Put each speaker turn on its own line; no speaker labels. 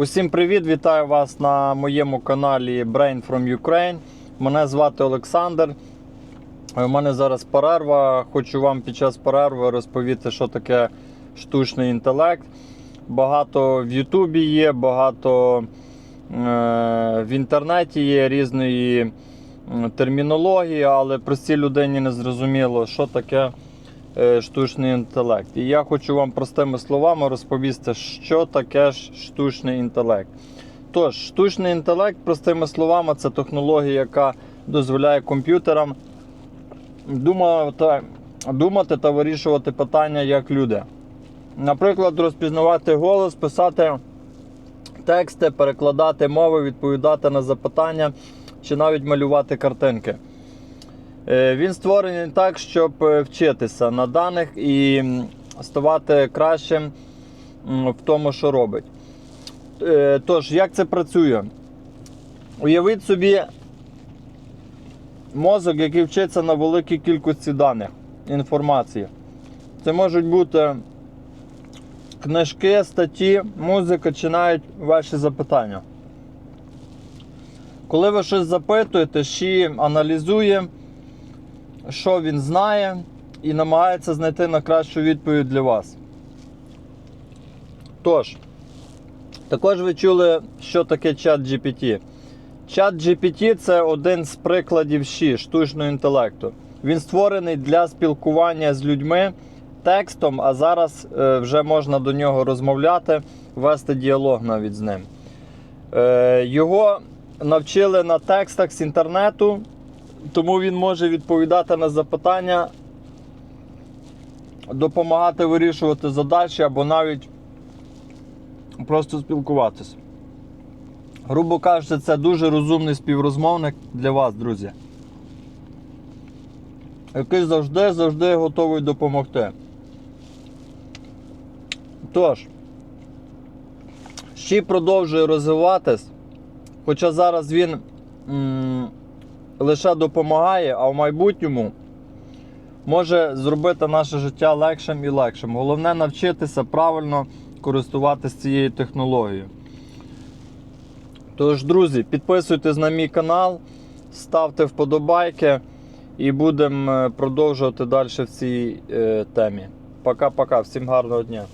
Усім привіт! Вітаю вас на моєму каналі Brain from Ukraine. Мене звати Олександр. У мене зараз перерва. Хочу вам під час перерви розповісти, що таке штучний інтелект. Багато в Ютубі є, багато е, в інтернеті є різної термінології, але простій людині не зрозуміло, що таке е, штучний інтелект. І я хочу вам простими словами розповісти, що таке ж штучний інтелект. Тож, штучний інтелект, простими словами, це технологія, яка дозволяє комп'ютерам думати, думати та вирішувати питання як люди. Наприклад, розпізнавати голос, писати тексти, перекладати мови, відповідати на запитання чи навіть малювати картинки. Е, Він створений так, щоб е, вчитися на даних і ставати кращим в тому, що робить. Е, Тож, як це працює? Уявіть собі мозок, який вчиться на великій кількості даних, інформації. Це можуть бути книжки, статті, музика чи навіть ваші запитання. Коли ви щось запитуєте, Ші аналізує, що він знає, і намагається знайти найкращу відповідь для вас. Тож, також ви чули, що таке чат GPT. Чат GPT це один з прикладів ЩІ, штучного інтелекту. Він створений для спілкування з людьми текстом, а зараз е, вже можна до нього розмовляти, вести діалог навіть з ним. Е, його навчили на текстах з інтернету, тому він може відповідати на запитання, допомагати вирішувати задачі або навіть просто спілкуватися. Грубо кажучи, це дуже розумний співрозмовник для вас, друзі. Який завжди завжди готовий допомогти. Тож, ще продовжує розвиватись, хоча зараз він м, лише допомагає, а в майбутньому може зробити наше життя легшим і легшим. Головне навчитися правильно користуватися цією технологією. Тож, друзі, підписуйтесь на мій канал, ставте вподобайки і будемо е, продовжувати далі в цій е, темі. Пока-пока, всім гарного дня.